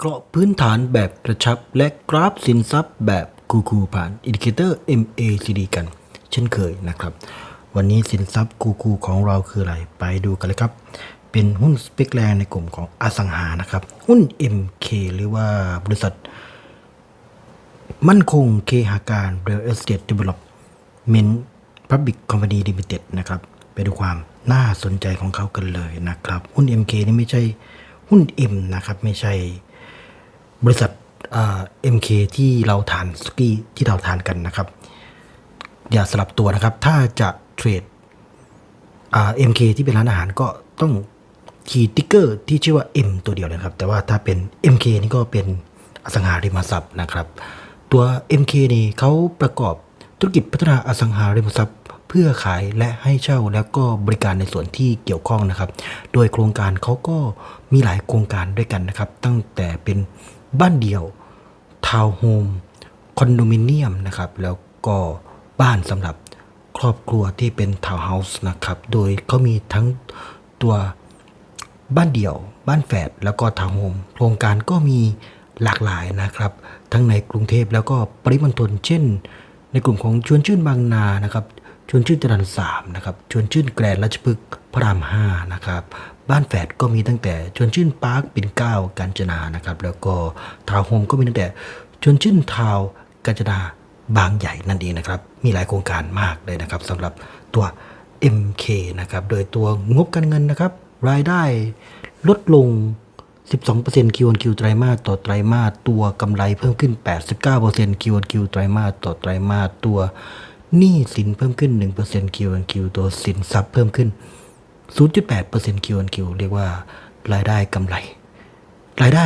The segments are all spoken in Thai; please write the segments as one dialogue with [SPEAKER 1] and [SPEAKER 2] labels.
[SPEAKER 1] เคราะห์พื้นฐานแบบกระชับ และกราฟสินทรัพย์แบบคูคูผ่านอินดิเคเตอร์ MACD กัน เช่นเคยนะครับ วันนี้สินทรัพย์คูคูของเราคืออะไร ไปดูกันเลยครับ เป็นหุ้นสเปกแรงในกลุ่มของอสังหานะครับ หุ้น MK หรือว่าบริษัท มั่นคงเคหาการ Real Estate Development Public Company Limited นะครับไปดูความน่าสนใจของเขากันเลยนะครับ หุ้น MK นี่ไม่ใช่หุ้น M นะครับ ไม่ใช่ บริษัทอ่า MK ที่เราทานสกี้ที่เราทานกันนะครับ อย่าสลับตัวนะครับ ถ้าจะเทรดอ่า MK ที่เป็นร้านอาหารก็ต้องขีดติ๊กเกอร์ที่ชื่อว่า M ตัวเดียวเลยครับ แต่ว่าถ้าเป็น MK นี่ก็เป็นอสังหาริมทรัพย์นะครับ ตัว MK นี่เขาประกอบธุรกิจพัฒนาอสังหาริมทรัพย์ เพื่อขายและให้เช่าแล้วก็บริการในส่วนที่เกี่ยวข้องนะครับ โดยโครงการเขาก็มีหลายโครงการด้วยกันนะครับ ตั้งแต่เป็น บ้านเดี่ยว ทาวน์โฮม คอนโดมิเนียมนะครับ แล้วก็บ้านสำหรับครอบครัวที่เป็นทาวน์เฮาส์นะครับ โดยเขามีทั้งตัวบ้านเดี่ยว บ้านแฝด แล้วก็ทาวน์โฮม โครงการก็มีหลากหลายนะครับ ทั้งในกรุงเทพแล้วก็ปริมณฑล เช่น ในกลุ่มของชวนชื่นบางนานะครับ ชวนชื่นจรัญสามนะครับ ชวนชื่นแกรนราชพฤกษ์พระรามห้านะครับ บ้านแฝดก็มีตั้งแต่ชวนชื่นปาร์คปิ่นเก้ากาญจนานะครับ แล้วก็ทาวน์โฮมก็มีตั้งแต่ชวนชื่นทาวกาญจนาบางใหญ่นั่นเองนะครับ มีหลายโครงการมากเลยนะครับสำหรับตัว MK นะครับ โดยตัวงบการเงินนะครับ รายได้ลดลง 12% Q on Q ไตรมาสต่อไตรมาสตัวกำไรเพิ่มขึ้น 89% Q on Q ไตรมาสต่อไตรมาสตัวหนี้สินเพิ่มขึ้น 1% Q on Q ตัวสินทรัพย์เพิ่มขึ้น 0.8% Q on Q เรียกว่ารายได้กำไร รายได้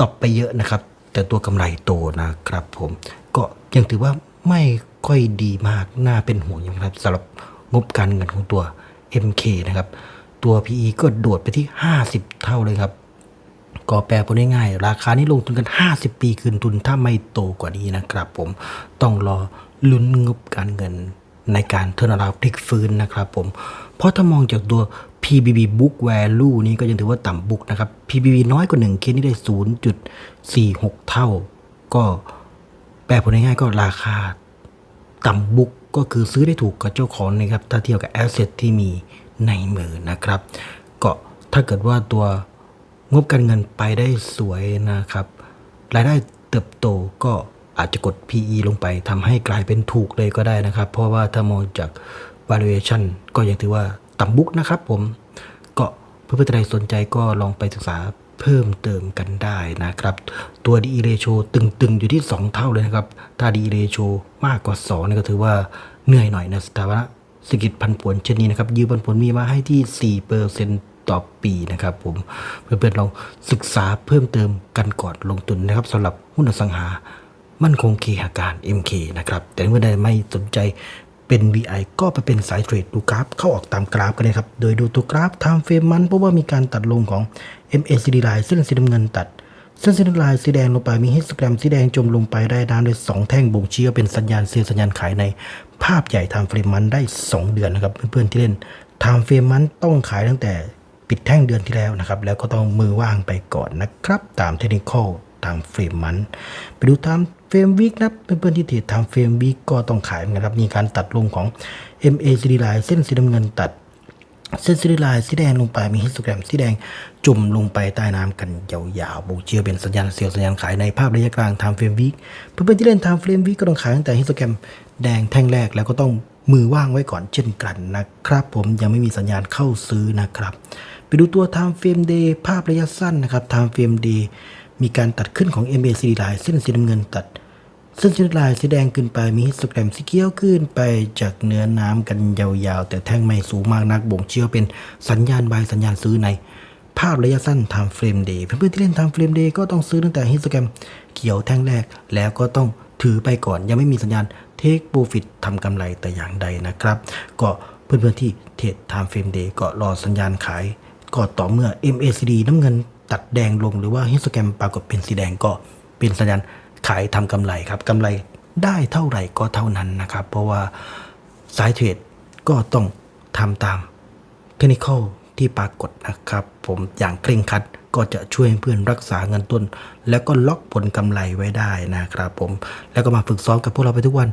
[SPEAKER 1] ตอบไปเยอะนะครับ แต่ตัวกำไรโตนะครับผม ก็ยังถือว่าไม่ค่อยดีมาก น่าเป็นห่วงอยู่นะครับสำหรับงบการเงินของตัว MK นะครับ ตัว PE ก็โดดไปที่ 50 เท่าเลยครับก็แปลพูดง่ายๆราคานี้ลงทุนกัน 50 ปีคืนทุนถ้าไม่โตกว่านี้นะครับผมต้องรอลุ้นงบการเงิน ในการเทอร์นาราพลิกฟื้นนะครับผม เพราะถ้ามองจากตัว PBB book value นี้ก็ยังถือว่าต่ำบุกนะครับ PBB น้อยกว่า 1 เคสนี่ได้ 0.46 เท่า ก็แปลพูดง่ายๆก็ราคาต่ำบุกก็คือซื้อได้ถูกกับเจ้าของนะครับ ถ้าเทียบกับแอสเซทที่มีในมือนะครับ ก็ถ้าเกิดว่าตัวงบการเงินไปได้สวยนะครับ รายได้เติบโตก็ อาจจะกด PE ลงไปทำให้กลายเป็นถูกเลยก็ได้นะครับ เพราะว่าถ้ามองจาก valuation ก็ยังถือว่าต่ำบุกนะครับผม ก็เพื่อนๆใครสนใจก็ลองไปศึกษาเพิ่มเติมกันได้นะครับ ตัว DE ratio ตึงๆ อยู่ที่ 2 เท่าเลยนะครับ ถ้า DE ratio มากกว่า2นี่ก็ถือว่าเหนื่อยหน่อยนะสถาบันเศรษฐกิจพันผวนเช่นนี้นะครับยืมพันผวนมีมาให้ที่4%ต่อปีนะครับผมเพื่อนๆลองศึกษาเพิ่มเติมกันก่อนลงทุนนะครับสำหรับหุ้นอสังหา มั่นคงเคหาการ MK นะครับ แต่เมื่อใดไม่สนใจเป็น VI ก็ไปเป็นสายเทรดดูกราฟ เข้าออกตามกราฟกันเลยครับ โดยดูตัวกราฟ time frame มันเพราะว่ามีการตัดลงของ MACD line เส้นสีน้ำเงินตัดเส้นสีน้ำลายสีแดงลงไปมีฮิสแกรมสีแดงจมลงไปได้น้ำด้วยสองแท่งบ่งชี้ว่าเป็นสัญญาณเซลล์สัญญาณขายในภาพใหญ่ time frame มันได้ 2 เดือนนะครับเพื่อนๆที่เล่น time frame มันต้องขายตั้งแต่ปิดแท่งเดือนที่แล้วนะครับแล้วก็ต้องมือว่างไปก่อนนะครับ ตามเทคนิคอลตามเฟรมมันไปดูตาม รมวิกนะเพื่อนๆที่ติดตามเฟรมวิกก็ต้องขายเหมือนกันครับมีการตัดลงของ MACD line เส้นสีน้ำเงินตัดเส้นสีลายสีแดงลงไปมีฮิสโตแกรมสีแดงจุ่มลงไปใต้น้ำกันยาวๆบูเชียเป็นสัญญาณเซลล์สัญญาณขายในภาพระยะกลาง time frame week เพื่อนๆที่เล่น time frame week ก็ต้องขายตั้งแต่ฮิสโตแกรมแดงแท่งแรกแล้วก็ต้องมือว่างไว้ก่อนเช่นกันนะครับผมยังไม่มีสัญญาณเข้าซื้อนะครับ ไปดูตัว time frame day ภาพระยะสั้นนะครับ time frame day มีการตัดขึ้นของ MACD line เส้นสีน้ำเงินตัด เส้นสีลายสีแดงขึ้นไปมีฮิสโตแกรมสีเขียวขึ้นไปจากเนื้อน้ำกันยาวๆ แต่แท่งไม่สูงมากนักบ่งเชื่อเป็นสัญญาณใบสัญญาณซื้อใน ภาพระยะสั้น time frame day เพื่อนๆที่เล่น time frame day ก็ต้องซื้อตั้งแต่ฮิสโตแกรมเขียวแท่งแรกแล้วก็ต้องถือไปก่อนยังไม่มีสัญญาณ take profit ทำกำไรแต่อย่างใดนะครับ ก็เพื่อนๆที่เทรด time frame day ก็รอสัญญาณขายก็ต่อเมื่อ MACD น้ำเงินตัดแดงลงหรือว่าฮิสโตแกรมปรากฏเป็นสีแดงก็เป็นสัญญาณ ขายทำกำไรครับกำไรได้เท่าไหร่ก็เท่านั้นนะครับ เพราะว่าสายเทรดก็ต้องทำตามเทคนิคที่ปรากฏนะครับ ผมอย่างเคร่งครัดก็จะช่วยเพื่อนรักษาเงินต้น แล้วก็ล็อกผลกำไรไว้ได้นะครับ ผมแล้วก็มาฝึกซ้อมกับพวกเราไปทุกวัน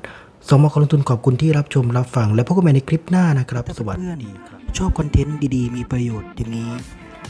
[SPEAKER 1] สมคลงทุนขอบคุณที่รับชมรับฟัง และพบกันใหม่ในคลิปหน้านะครับ สวัสดีครับ
[SPEAKER 2] ชอบคอนเทนต์ดีๆ มีประโยชน์อย่างนี้